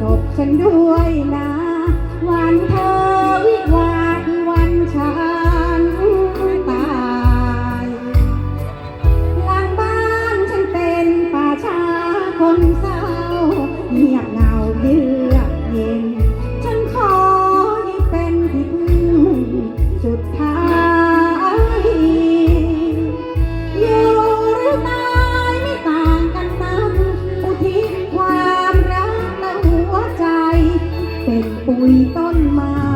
ศพฉันด้วยนะ ปุ๋ยต้นไม้